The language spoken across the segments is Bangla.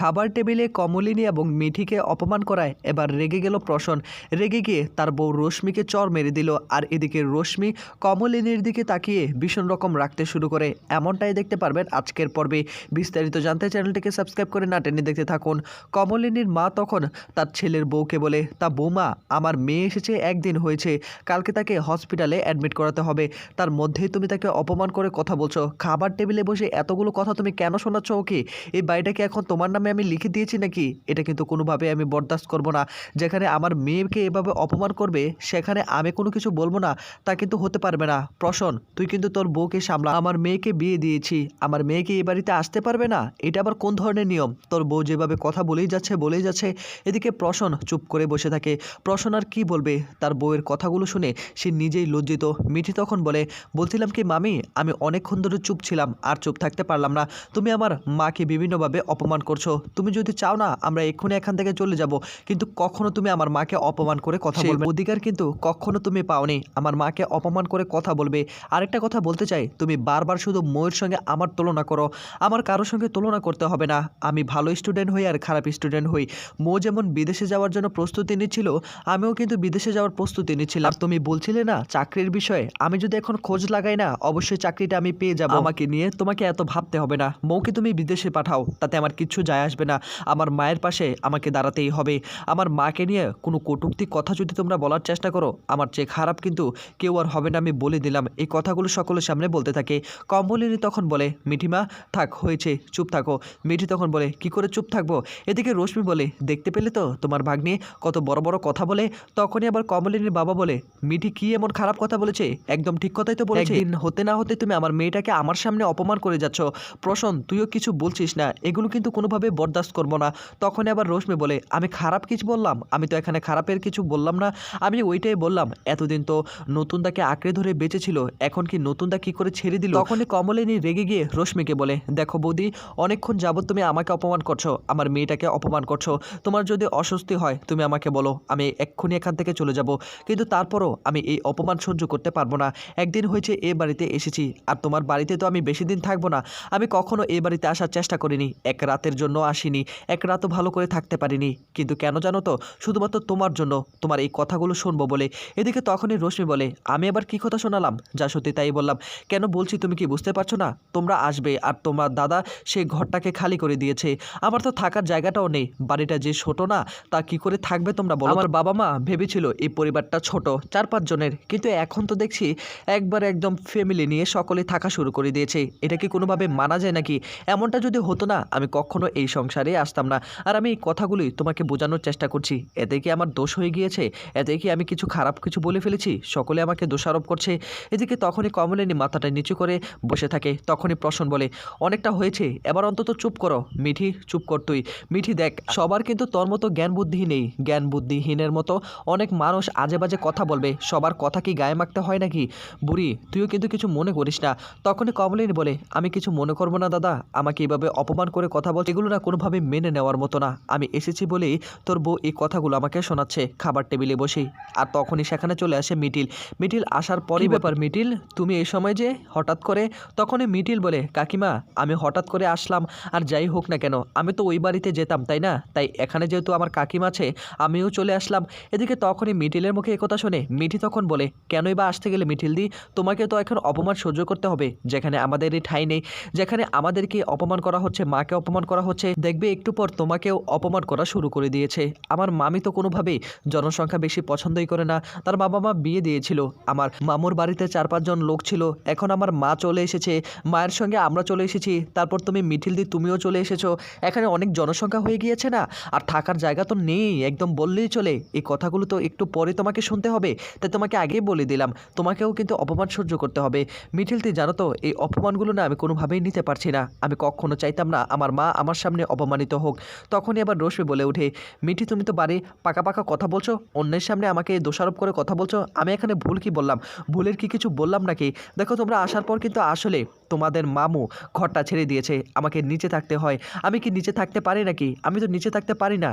খাবার টেবিলে কমলিনী এবং মিঠিকে অপমান করায় এবার রেগে গেল প্রসন। রেগে গিয়ে তার বউ রশ্মিকে চর মেরে দিল আর এদিকে রশ্মি কমলিনীর দিকে তাকিয়ে ভীষণ রকম রাখতে শুরু করে। এমনটাই দেখতে পারবেন আজকের পর্বে। বিস্তারিত জানতে চ্যানেলটিকে সাবস্ক্রাইব করে না টেনে দেখতে থাকুন। কমলিনীর মা তখন তার ছেলের বউকে বলে, তা বৌমা, আমার মেয়ে এসেছে, একদিন হয়েছে। কালকে তাকে হসপিটালে অ্যাডমিট করাতে হবে। তার মধ্যেই তুমি তাকে অপমান করে কথা বলছো। খাবার টেবিলে বসে এতগুলো কথা তুমি কেন শোনাচ্ছ ওকে? এই বাড়িটা কি এখন তোমার নামে আমি লিখে দিয়েছি নাকি? এটা কিন্তু কোনোভাবে আমি বরদাস্ত করব না। যেখানে আমার মেয়েকে এভাবে অপমান করবে, সেখানে আমি কোনো কিছু বলব না, তা কিন্তু হতে পারবে না। প্রশন তুই কিন্তু তোর বউকে সামলা। আমার মেয়েকে বিয়ে দিয়েছি। আমার মেয়েকে এ বাড়িতে আসতে পারবে না? এটা আবার কোন ধরনের নিয়ম? তোর বউ যেভাবে কথা বলেই যাচ্ছে বলেই যাচ্ছে। এদিকে প্রশন চুপ করে বসে থাকে। প্রশন আর কি বলবে? তার বউয়ের কথাগুলো শুনে সে নিজেই লজ্জিত। মিঠি তখন বলে, বলছিলাম কি, মামি, আমি অনেকক্ষণ ধরে চুপ ছিলাম, আর চুপ থাকতে পারলাম না। তুমি আমার মাকে বিভিন্নভাবে অপমান করছ। তুমি যদি চাও না আমরা এক্ষুনি এখান থেকে চলে যাব। কিন্তু কখনো তুমি আমার মাকে অপমান করে কথা বলবে অধিকার কিন্তু কখনো তুমি পাওনি। আমার মাকে অপমান করে কথা বলবে। আরেকটা কথা বলতে চাই তুমি বারবার শুধু ময়ের সঙ্গে আমার তুলনা করো। আমার কারোর সঙ্গে তুলনা করতে হবে না। আমি ভালো স্টুডেন্ট হই আর খারাপ স্টুডেন্ট হই। মো যেমন বিদেশে যাওয়ার জন্য প্রস্তুতি নিচ্ছিল আমিও কিন্তু বিদেশে যাওয়ার প্রস্তুতি নিচ্ছিলাম। তুমি বলছিলে না চাকরির বিষয়ে। আমি যদি এখন খোঁজ লাগাই না অবশ্যই চাকরিটা আমি পেয়ে যাব। আমাকে নিয়ে তোমাকে এত ভাবতে হবে না। মৌকে তুমি বিদেশে পাঠাও তাতে আমার কিচ্ছু যায় আসবে না। আমার মায়ের পাশে আমাকে দাঁড়াতেই হবে। আমার মাকে নিয়ে কোনো কটূক্তি কথা যদি তোমরা বলার চেষ্টা করো, আমার চেয়ে খারাপ কিন্তু কেউ আর হবে না, আমি বলে দিলাম। এই কথাগুলো সকলের সামনে বলতে থাকে। কমলিনী তখন বলে মিঠিমা থাক, হয়েছে, চুপ থাকো। মিঠি তখন বলে, কি করে চুপ থাকব? এদিকে রশ্মি বলে, দেখতে পেলে তো তোমার ভাগ্নে কত বড় বড় কথা বলে। তখনই আবার কমলিনীর বাবা বলে, মিঠি কি এমন খারাপ কথা বলেছে? একদম ঠিক কথাই তো বলেছে। হতে না হতে তুমি আমার মেয়েটাকে আমার সামনে অপমান করে যাচ্ছ। প্রশন তুইও কিছু বলছিস না। এগুলো কিন্তু কোনোভাবে বরদাস্ত করব না। তখন আবার রশ্মি বলে, আমি খারাপ কিছু বললাম? আমি তো এখানে খারাপের কিছু বললাম না। আমি ওইটাই বললাম। এতদিন তো নতুন দাকে আঁকড়ে ধরে বেঁচেছিল। এখন কি নতুন দা কি করে ছেড়ে দিল? তখনই কমলিনী রেগে গিয়ে রশ্মিকে বলে, দেখো বৌদি, অনেকক্ষণ যাবত তুমি আমাকে অপমান করছ। আমার মেয়েটাকে অপমান করছ। তোমার যদি অস্বস্তি হয়, তুমি আমাকে বলো। আমি এক্ষুনি এখান থেকে চলে যাব। কিন্তু তারপরও আমি এই অপমান সহ্য করতে পারব না। একদিন হয়েছে এ বাড়িতে এসেছি। আর তোমার বাড়িতে তো আমি বেশি দিন থাকব না। আমি কখনো এ বাড়িতে আসার চেষ্টা করিনি। এক রাতের জন্য আসিনি। এক রাতও ভালো করে থাকতে পারিনি। কিন্তু কেন জানো তো? শুধুমাত্র তোমার জন্য তোমার এই কথাগুলো শুনব বলে। এদিকে তখনই রশ্মি বলে আমি আবার কি কথা শোনালাম? যা সত্যি তাই বললাম। কেন বলছি তুমি কি বুঝতে পারছ না? তোমরা আসবে আর তোমার দাদা সেই ঘরটাকে খালি করে দিয়েছে। আমার তো থাকার জায়গাটাও নেই। বাড়িটা যে ছোট না তা কি করে থাকবে তোমরা বলো? আমার বাবা মা ভেবেছিল এই পরিবারটা ছোট চার পাঁচ জনের। কিন্তু এখন তো দেখছি একবার একদম ফ্যামিলি নিয়ে সকলে থাকা শুরু করে দিয়েছে। এটা কি কোনোভাবে মানা যায় নাকি? এমনটা যদি হতো না আমি কখনো এই সংসারে আসতাম না। আর আমি এই কথাগুলি তোমাকে বোঝানোর চেষ্টা করছি। এতে কি আমার দোষ হয়ে গিয়েছে? এতে কি আমি কিছু খারাপ কিছু বলে ফেলেছি? সকলে আমাকে দোষারোপ করছে। এদিকে তখনই কমলিনী মাথাটা নিচু করে বসে থাকে। তখনই প্রশ্ন বলে, অনেকটা হয়েছে। এবার অন্তত চুপ করো। মিঠি, চুপ কর তুই। মিঠি, দেখ, সবার কিন্তু তোর মতো জ্ঞান বুদ্ধি নেই। জ্ঞান বুদ্ধিহীনের মতো অনেক মানুষ আজে বাজে কথা বলবে। সবার কথা কি গায়ে মাখতে হয় নাকি? বুড়ি, তুইও কিন্তু কিছু মনে করিস না। তখনই কমলিনী বলে, আমি কিছু মনে করব না দাদা। আমাকে এভাবে অপমান করে কথা বল। এগুলো না কোনোভাবে মেনে নেওয়ার মতো না। আমি এসেছি বলেই তোর বউ এই কথাগুলো আমাকে শোনাচ্ছে খাবার টেবিলে বসেই। আর তখনই সেখানে চলে আসে মিটিল। মিটিল আসার পরই ব্যাপার মিটিল তুমি এই সময় যে হঠাৎ করে তখনই মিটিল বলে কাকিমা আমি হঠাৎ করে আসলাম আর যাই হোক না কেন আমি তো ওই বাড়িতে যেতাম তাই না? তাই এখানে যেহেতু আমার কাকিমা আছে আমিও চলে আসলাম। এদিকে তখনই মিটিলের মুখে একথা শুনে। মিঠি তখন বলে কেনই বা আসতে গেলে মিঠিল দি? তোমাকে তো এখন অপমান সহ্য করতে হবে যেখানে আমাদের এই ঠাঁই নেই যেখানে আমাদেরকে অপমান করা হচ্ছে মাকে অপমান করা হচ্ছে দেখবে একটু পর তোমাকেও অপমান করা শুরু করে দিয়েছে। আমার মামি তো কোনোভাবেই জনসংখ্যা বেশি পছন্দই করে না। তার বাবা মা বিয়ে দিয়েছিল। আমার মামুর বাড়িতে চার পাঁচজন লোক ছিল। এখন আমার মা চলে এসেছে। মায়ের সঙ্গে আমরা চলে এসেছি। তারপর তুমি মিঠিল দি তুমিও চলে এসেছ। এখানে অনেক জনসংখ্যা হয়ে গিয়েছে না? আর থাকার জায়গা তো নেই। একদম বললেই চলে। এই কথাগুলো তো একটু পরে তোমাকে শুনতে হবে। তাই তোমাকে আগেই বলে দিলাম। তোমাকেও কিন্তু অপমান সহ্য করতে হবে। মিঠিলতি জানো তো, এই অপমানগুলো না আমি কোনোভাবেই নিতে পারছি না। আমি কখনো চাইতাম না আমার মা আমার সামনে অপমানিত হোক। তখনই আবার রশ্মি বলে ওঠে, মিঠি, তুমি তো বাড়ি পাকা পাকা কথা বলছো, অন্যের সামনে আমাকে দোষারোপ করে কথা বলছো, আমি এখানে ভুল কি বললাম? ভুলের কি কিছু বললাম নাকি? দেখো তোমরা আসার পর কিন্তু আসলে তোমাদের মামু ঘরটা ছেড়ে দিয়েছে, আমাকে নিচে থাকতে হয়। আমি কি নিচে থাকতে পারি নাকি? আমি তো নিচে থাকতে পারি না।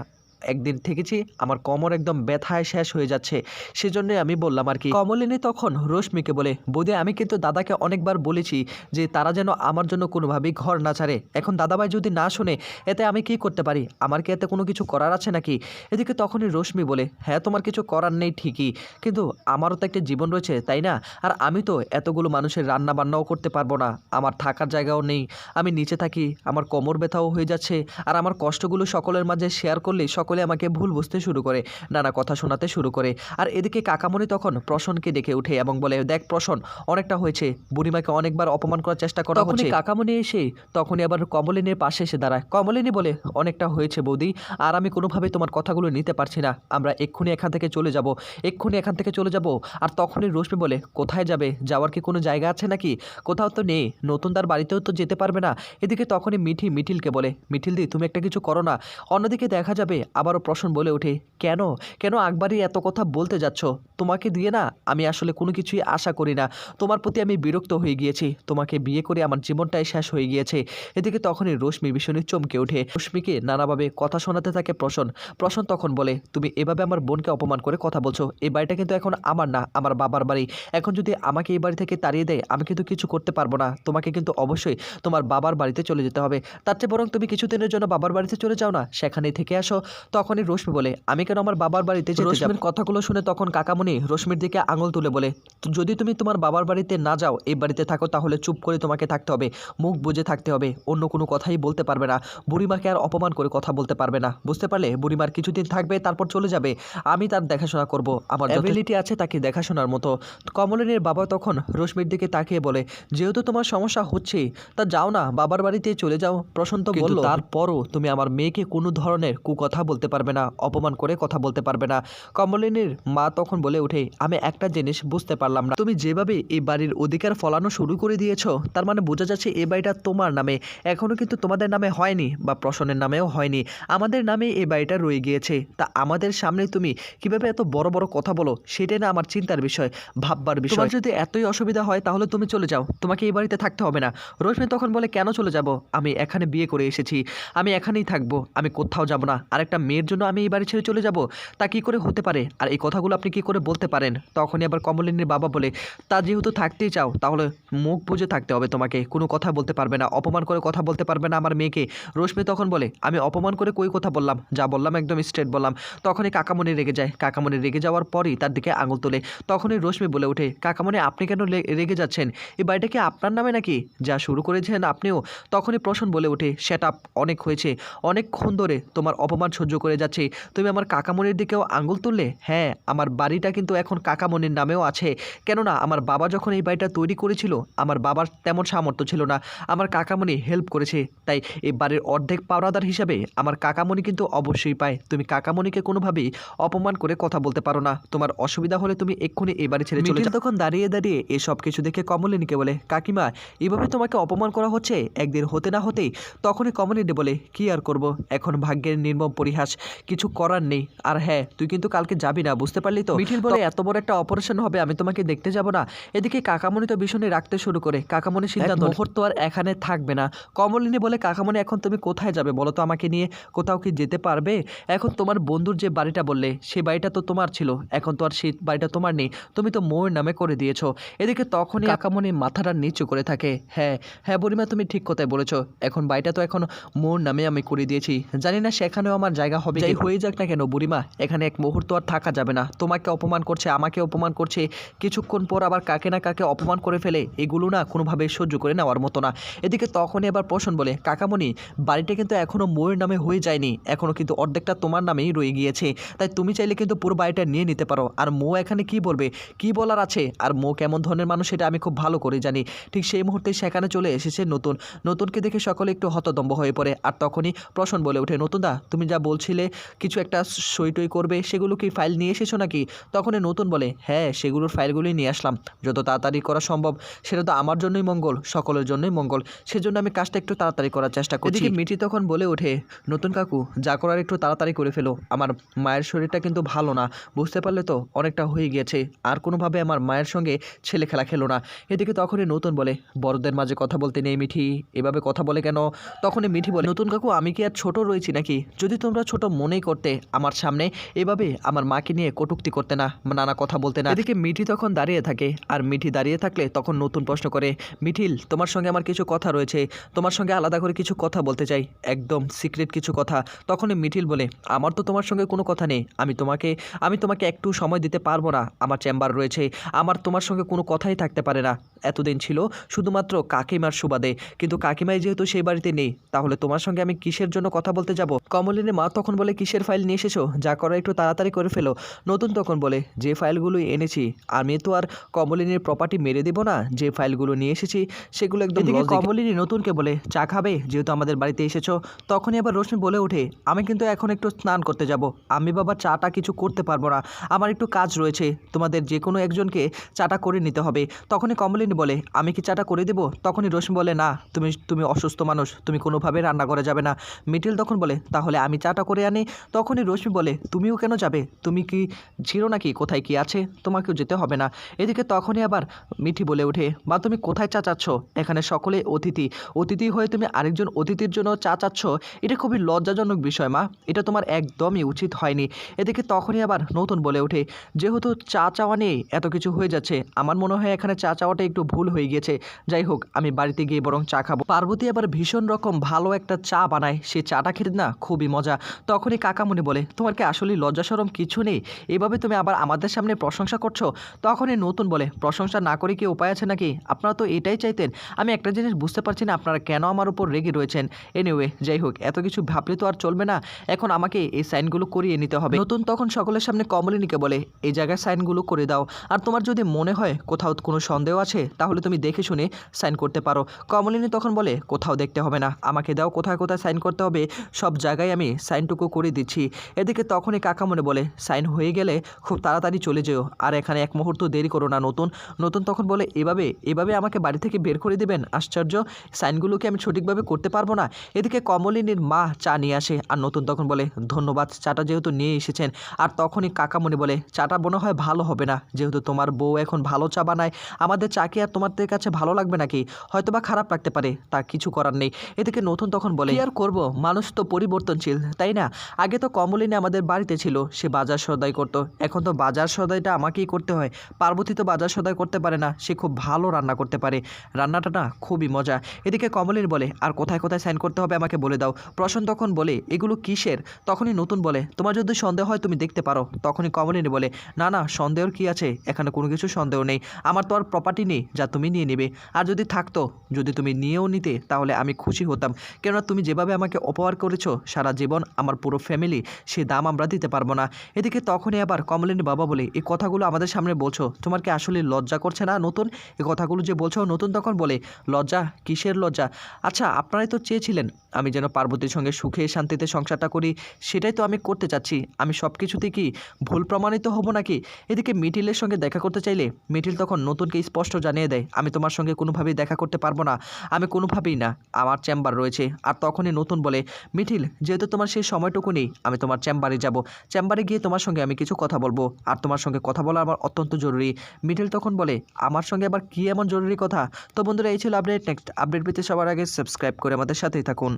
একদিন থেকেছি, আমার কোমর একদম ব্যথায় শেষ হয়ে যাচ্ছে। সেজন্যই আমি বললাম আর কি, কমলিনী তখন রশ্মিকে বলে বৌদি আমি কিন্তু দাদাকে অনেকবার বলেছি যে তারা যেন আমার জন্য কোনোভাবেই ঘর না ছাড়ে। এখন দাদাভাই যদি না শোনে, এতে আমি কি করতে পারি? আমার কি এতে কোনো কিছু করার আছে নাকি? এদিকে তখনই রশ্মি বলে হ্যাঁ তোমার কিছু করার নেই ঠিকই, কিন্তু আমারও তো একটা জীবন রয়েছে, তাই না? আর আমি তো এতগুলো মানুষের রান্না বান্নাও করতে পারব না, আমার থাকার জায়গাও নেই। আমি নিচে থাকি, আমার কোমর ব্যথাও হয়ে যাচ্ছে, আর আমার কষ্টগুলো সকলের মাঝে শেয়ার করলে সকলে আমাকে ভুল বুঝতে শুরু করে নানা কথা শোনাতে শুরু করে। আর এদিকে কাকামণি তখন প্রসনকে ডেকে উঠে এবং বলে দেখ প্রসন অনেকটা হয়েছে। বুড়িমাকে অনেকবার অপমান করার চেষ্টা করা হচ্ছে। কাকামণি এসে তখনই আবার কমলিনীর পাশে এসে দাঁড়ায়। কমলিনী বলে অনেকটা হয়েছে বৌদি আর আমি কোনোভাবে তোমার কথাগুলো নিতে পারছি না। আমরা এক্ষুনি এখান থেকে চলে যাব এক্ষুনি এখান থেকে চলে যাব। আর তখনই রশ্মি বলে কোথায় যাবে? যাওয়ার কি কোনো জায়গা আছে নাকি? কোথাও তো নেই নতুন তার বাড়িতেও তো যেতে পারবে না। এদিকে তখনই মিঠি মিঠিলকে বলে মিঠিল দি তুমি একটা কিছু করো না। অন্যদিকে দেখা যাবে আবারও প্রশ্ন বলে ওঠে, কেন? কেন আকবারই এত কথা বলতে যাচ্ছ? তোমাকে দিয়ে না আমি আসলে কোনো কিছুই আশা করি না। তোমার প্রতি আমি বিরক্ত হয়ে গিয়েছি। তোমাকে বিয়ে করে আমার জীবনটাই শেষ হয়ে গিয়েছে। এদিকে তখনই রশ্মি ভীষণই চমকে ওঠে। রশ্মিকে নানাভাবে কথা শোনাতে থাকে প্রসন প্রসন তখন বলে, তুমি এভাবে আমার বোনকে অপমান করে কথা বলছো। এই বাড়িটা কিন্তু এখন আমার না, আমার বাবার বাড়ি। এখন যদি আমাকে এই বাড়ি থেকে তাড়িয়ে দেয়, আমি কিন্তু কিছু করতে পারব না। তোমাকে কিন্তু অবশ্যই তোমার বাবার বাড়িতে চলে যেতে হবে। তার চেয়ে বরং তুমি কিছুদিনের জন্য বাবার বাড়িতে চলে যাও না। সেখানেই থেকে আসো। তখনই রশ্মি বলে আমি কেন আমার বাবার বাড়িতে রশ্মির কথাগুলো শুনে তখন কাকামণি রশ্মির দিকে আঙুল তুলে বলে যদি তুমি তোমার বাবার বাড়িতে না যাও এই বাড়িতে থাকো তাহলে চুপ করে তোমাকে থাকতে হবে মুখ বুঝে থাকতে হবে অন্য কোনো কথাই বলতে পারবে না বুড়িমাকে আর অপমান করে কথা বলতে পারবে না বুঝতে পারলে? বুড়িমার কিছুদিন থাকবে তারপর চলে যাবে আমি তার দেখাশোনা করব আমার অ্যাবিলিটি আছে তাকে দেখাশোনার মতো। কমলিনীর বাবা তখন রশ্মির দিকে তাকিয়ে বলে যেহেতু তোমার সমস্যা হচ্ছে তা যাও না বাবার বাড়িতে চলে যাও। প্রশান্ত বলল তারপরও তুমি আমার মেয়েকে কোনো ধরনের কুকথা বলতে পারবে না, অপমান করে কথা বলতে পারবে না। কমলিনীর মা তখন বলে ওঠে, আমি একটা জিনিস বুঝতে পারলাম না। তুমি যেভাবে এই বাড়ির অধিকার ফলানো শুরু করে দিয়েছ, তার মানে বোঝা যাচ্ছে এই বাড়িটা তোমার নামে। এখনও কিন্তু তোমাদের নামে হয়নি বা প্রশনের নামেও হয়নি। আমাদের নামে এই বাড়িটা রয়ে গিয়েছে। তা আমাদের সামনে তুমি কীভাবে এত বড় বড় কথা বলো সেটাই না আমার চিন্তার বিষয়, ভাববার বিষয়। যদি এতই অসুবিধা হয়, তাহলে তুমি চলে যাও। তোমাকে এই বাড়িতে থাকতে হবে না। রশ্মি তখন বলে, কেন চলে যাব? আমি এখানে বিয়ে করে এসেছি। আমি এখানেই থাকব। আমি কোথাও যাব না। আর একটা মেয়ের জন্য আমি এই বাড়ি ছেড়ে চলে যাব। তা কি করে হতে পারে? আর এই কথাগুলো আপনি কি করে বলতে পারেন? তখনই আবার কমলিনীর বাবা বলে, তা যেহেতু থাকতেই চাও, তাহলে মুখ বুঝে থাকতে হবে তোমাকে। কোনো কথা বলতে পারবে না, অপমান করে কথা বলতে পারবে না আমার মেয়েকে। রশ্মি তখন বলে, আমি অপমান করে কই কথা বললাম? যা বললাম একদম স্ট্রেট বললাম। তখনই কাকামণি রেগে যায়। কাকামণি রেগে যাওয়ার পরই তার দিকে আঙুল তোলে। তখনই রশ্মি বলে ওঠে, কাকামণি, আপনি কেন রেগে যাচ্ছেন? এই বাড়িটা কি আপনার নামে নাকি? যা শুরু করেছেন আপনিও? তখনই প্রশ্ন বলে ওঠে, সেট অনেক হয়েছে। অনেকক্ষণ ধরে তোমার অপমান সহ্য করে যাচ্ছে। তুমি আমার কাকামণির দিকেও আঙুল তুললে? হ্যাঁ আমার বাড়িটা কিন্তু এখন কাকামণির নামেও আছে। কেননা আমার বাবা যখন এই বাড়িটা তৈরি করেছিল আমার বাবার তেমন সামর্থ্য ছিল না। আমার কাকামণি হেল্প করেছে। তাই এই বাড়ির অর্ধেক পাওনাদার হিসাবে আমার কাকামণি কিন্তু অবশ্যই পায়। তুমি কাকামণিকে কোনোভাবেই অপমান করে কথা বলতে পারো না। তোমার অসুবিধা হলে তুমি এক্ষুনি এই বাড়ি ছেড়ে চলে যাও। তখন দাঁড়িয়ে দাঁড়িয়ে এসব কিছু দেখে কমলিনীকে বলে কাকিমা এভাবে তোমাকে অপমান করা হচ্ছে? একদিন হতে না হতেই? তখনই কমলিনী বলে কি আর করব? এখন ভাগ্যের নির্মম পরিহাস কিছু করার নেই। আর হ্যাঁ তুই কিন্তু কালকে যাবি না বুঝতে পারলি তো? মিঠিল বলে এত বড় একটা অপারেশন হবে আমি তোমাকে দেখতে যাব না। এদিকে কাকামণি তো ভীষণই রাখতে শুরু করে। কাকামণি সিদ্ধান্ত মুহূর্ত আর এখানে থাকবে না। কমলিনী বলে কাকামণি এখন তুমি কোথায় যাবে বলো তো? আমাকে নিয়ে কোথাও কি যেতে পারবে? এখন তোমার বন্ধুর যে বাড়িটা বললে সেই বাড়িটা তো তোমার ছিল। এখন তো আর সেই বাড়িটা তোমার নেই। তুমি তো মোর নামে করে দিয়েছ। এদিকে তখনই কাকামণি মাথাটা নিচু করে থাকে। হ্যাঁ হ্যাঁ বুড়িমা তুমি ঠিক কথাই বলেছ। এখন বাড়িটা তো এখন মোর নামে আমি করে দিয়েছি। জানি না সেখানেও আমার জায়গা হবে। যাই হয়ে যাক না কেন বুড়িমা? এখানে এক মুহূর্ত আর থাকা যাবে না। তোমাকে অপমান করছে আমাকে অপমান করছে। কিছুক্ষণ পর আবার কাকে না কাকে অপমান করে ফেলে এগুলো না কোনোভাবে সহ্য করে নেওয়ার মতো না। এদিকে তখনই আবার প্রশ্ন বলে কাকামণি বাড়িটা কিন্তু এখনও মোয়ের নামে হয়ে যায়নি। এখনও কিন্তু অর্ধেকটা তোমার নামেই রয়ে গিয়েছে। তাই তুমি চাইলে কিন্তু পুরো বাড়িটা নিয়ে নিতে পারো। আর মো এখানে কি বলবে? কি বলার আছে? আর মো কেমন ধরনের মানুষ সেটা আমি খুব ভালো করে জানি। ঠিক সেই মুহূর্তে সেখানে চলে এসেছে নতুন। নতুনকে দেখে সকলে একটু হতদম্ব হয়ে পড়ে। আর তখনই প্রশ্ন বলে ওঠে নতুন দা তুমি যা বলছিলে, কিছু একটা সই টই করবে, সেগুলো কি ফাইল নিয়ে এসেছ নাকি? তখনই নতুন বলে হ্যাঁ সেগুলোর ফাইলগুলোই নিয়ে আসলাম। যত তাড়াতাড়ি করা সম্ভব, সেটা তো আমার জন্যই মঙ্গল, সকলের জন্যই মঙ্গল। সেজন্য আমি কাজটা একটু তাড়াতাড়ি করার চেষ্টা করছি। মিটি তখন বলে ওঠে, নতুন কাকু, যা করার একটু তাড়াতাড়ি করে ফেলো। আমার মায়ের শরীরটা কিন্তু ভালো না, বুঝতে পারলে তো অনেকটা হয়ে গিয়েছে। আর কোনোভাবে আমার মায়ের সঙ্গে ছেলে খেলা খেলো না। এদিকে তখনই নতুন বলে, বড়দের মাঝে কথা বলতে নেই মিঠি, এভাবে কথা বলে কেন? তখনই মিঠি বলে, নতুন কাকু, আমি কি আর ছোট রয়েছি নাকি? যদি তোমরা ছোট মনেই করতে আমার সামনে। এভাবে আমার মাকে নিয়ে কটুক্তি করতে না, নানা কথা বলতে না। এদিকে মিঠি তখন দাঁড়িয়ে থাকে, আর মিঠি দাঁড়িয়ে থাকলে তখন নতুন প্রশ্ন করে, মিঠিল, তোমার সঙ্গে আমার কিছু কথা রয়েছে। তোমার সঙ্গে আলাদা করে কিছু কথা বলতে চাই। একদম সিক্রেট কিছু কথা। তখনই মিঠিল বলে, আমার তো তোমার সঙ্গে কোনো কথা নেই। আমি তোমাকে আমি তোমাকে একটু সময় দিতে পারব না। আমার চেম্বার রয়েছে। আমার তোমার সঙ্গে কোনো কথাই থাকতে পারে না। এতদিন ছিল, শুধুমাত্র কাকিমার সুবাদে। কিন্তু কাকিমাই যেহেতু সেই বাড়িতে নেই, তাহলে তোমার সঙ্গে আমি কিসের জন্য কথা বলতে যাব? কমলিনী মা তখন বলে কিসের ফাইল নিয়ে এসেছ? যা করো একটু তাড়াতাড়ি করে ফেলো। নতুন তখন বলে যে ফাইলগুলো এনেছি আমি তো আর কমলিনীর প্রপার্টি মেরে দেবো না। যে ফাইলগুলো নিয়ে এসেছি সেগুলো একদম কমলিনী নতুনকে বলে চা খাবে? যেহেতু আমাদের বাড়িতে এসেছ। তখনই আবার রশ্মি বলে ওঠে আমি কিন্তু এখন একটু স্নান করতে যাব। আমি বাবা চাটা কিছু করতে পারব না। আমার একটু কাজ রয়েছে। তোমাদের যে কোনো একজনকে চাটা করে নিতে হবে। তখনই কমলিনী বলে আমি কি চাটা করে দেবো? তখনই রশ্মি বলে না তুমি তুমি অসুস্থ মানুষ। তুমি কোনোভাবে রান্না করা যাবে না। মিটিল তখন বলে তাহলে আমি চাটা করে আনি, তখনই রশ্মি বলে, তুমিও কেন যাবে? তুমি কি ছিল নাকি? কোথায় কি আছে? তোমাকেও যেতে হবে না। এদিকে তখনই আবার মিঠি বলে ওঠে বা তুমি কোথায় চা চাচ্ছ এখানে সকলে অতিথি। অতিথি হয়ে তুমি আরেকজন অতিথির জন্য চা চাচ্ছ এটা খুবই লজ্জাজনক বিষয়, মা। এটা তোমার একদমই উচিত হয়নি। এদিকে তখনই আবার নতুন বলে ওঠে, যেহেতু চা চাওয়া নিয়ে এত কিছু হয়ে যাচ্ছে। আমার মনে হয় এখানে চা চাওয়াটা একটু ভুল হয়ে গিয়েছে। যাই হোক, আমি বাড়িতে গিয়ে বরং চা খাব। পার্বতী আবার ভীষণ রকম ভালো একটা চা বানায়। সে চাটা খেতে না খুবই মজা। তখনই কাকামণি বলে, তোমার কি আসলে লজ্জা সরম কিছু নেই? এভাবে তুমি আবার আমাদের সামনে প্রশংসা করছ? তখনই নতুন বলে, প্রশংসা না করে কি উপায় আছে নাকি? আপনারা তো এটাই চাইতেন। আমি একটা জিনিস বুঝতে পারছি না, আপনারা কেন আমার উপর রেগে রয়েছেন? এনিওয়ে যাই হোক, এত কিছু ভাবলে তো আর চলবে না। এখন আমাকে এই সাইনগুলো করিয়ে নিতে হবে। নতুন তখন সকলের সামনে কমলিনীকে বলে, এই জায়গায় সাইনগুলো করে দাও। আর তোমার যদি মনে হয় কোথাও কোনো সন্দেহ আছে, তাহলে তুমি দেখে শুনে সাইন করতে পারো। কমলিনী তখন বলে, কোথাও দেখতে হবে না। আমাকে দাও, কোথায় কোথায় সাইন করতে হবে। সব জায়গায় আমি সাইনটুকু করে দিচ্ছি। এদিকে তখনই কাকা মনে বলে, সাইন হয়ে গেলে খুব তাড়াতাড়ি চলে যেও। আর এখানে এক মুহূর্ত দেরি করো না, নতুন। নতুন তখন বলে, এভাবে এভাবে আমাকে বাড়ি থেকে বের করে দেবেন? আশ্চর্য! সাইনগুলোকে আমি সঠিকভাবে করতে পারব না। এদিকে কমলিনীর মা চা নিয়ে আসে, আর নতুন তখন বলে, ধন্যবাদ, চাটা যেহেতু নিয়ে এসেছেন। আর তখনই কাকামণি বলে, চাটা মনে হয় ভালো হবে না, যেহেতু তোমার বউ এখন ভালো চা বানায়। আমাদের চা কি আর তোমাদের কাছে ভালো লাগবে নাকি? হয়তো বা খারাপ লাগতে পারে, তা কিছু করার নেই। এদিকে নতুন তখন বলে আর করব? মানুষ তো পরিবর্তনশীল, তাই না, আগে তো কমলিনী আমাদের বাড়িতে ছিল, সে বাজার সদাই করতো। এখন তো বাজার সদাইটা আমাকেই করতে হয়। পার্বতী তো বাজার সদাই করতে পারে না, সে খুব ভালো রান্না করতে পারে। রান্নাটা না খুবই মজা। এদিকে কমলিনী বলে, আর কোথায় কোথায় সাইন করতে হবে আমাকে বলে দাও। প্রশান্ত তখন বলে, এগুলো কিসের? তখনই নতুন বলে, তোমার যদি সন্দেহ হয় তুমি দেখতে পারো। তখনই কমলিনী বলে, না না, সন্দেহর কি আছে? এখানে কোনো কিছু সন্দেহ নেই। আমার তো আর প্রপার্টি নেই, যা তুমি নিয়ে নেবে। আর যদি থাকতো, যদি তুমি নিয়েও নিতে, তাহলে আমি খুশি হতাম। কেননা তুমি যেভাবে আমাকে অপহার করেছ, সারা জীবন আমার পুরো ফ্যামিলি সে দাম আমরা দিতে পারব না। এদিকে তখনই আবার কমলিনী বাবা বলে এই কথাগুলো আমাদের সামনে বলছো? তোমার কি আসলে লজ্জা করছে না নতুন? এই কথাগুলো যে বলছো নতুন তখন বলে, লজ্জা? কিসের লজ্জা? আচ্ছা আপনারাই তো চেয়েছিলেন, আমি যেন পার্বতীর সঙ্গে সুখে শান্তিতে সংসারটা করি, সেটাই তো আমি করতে চাচ্ছি। আমি সব কিছুতে কি ভুল প্রমাণিত হব নাকি? এদিকে মিঠিলের সঙ্গে দেখা করতে চাইলে, মিঠিল তখন নতুনকে স্পষ্ট জানিয়ে দেয়, আমি তোমার সঙ্গে কোনোভাবেই দেখা করতে পারব না, আমি কোনোভাবেই না, আমার চেম্বার রয়েছে। আর তখনই নতুন বলে, মিঠিল, যেহেতু তোমার সেই সময়টুকু নেই, আমি তোমার চেম্বারে যাব। চেম্বারে গিয়ে তোমার সঙ্গে আমি কিছু কথা বলব। আর তোমার সঙ্গে কথা বলা আমার অত্যন্ত জরুরি। মিডিল তখন বলে, আমার সঙ্গে আবার কী এমন জরুরি কথা? তো বন্ধুরা, এই ছিল আপডেট। নেক্সট আপডেট পেতে সবার আগে সাবস্ক্রাইব করে আমাদের সাথেই থাকুন।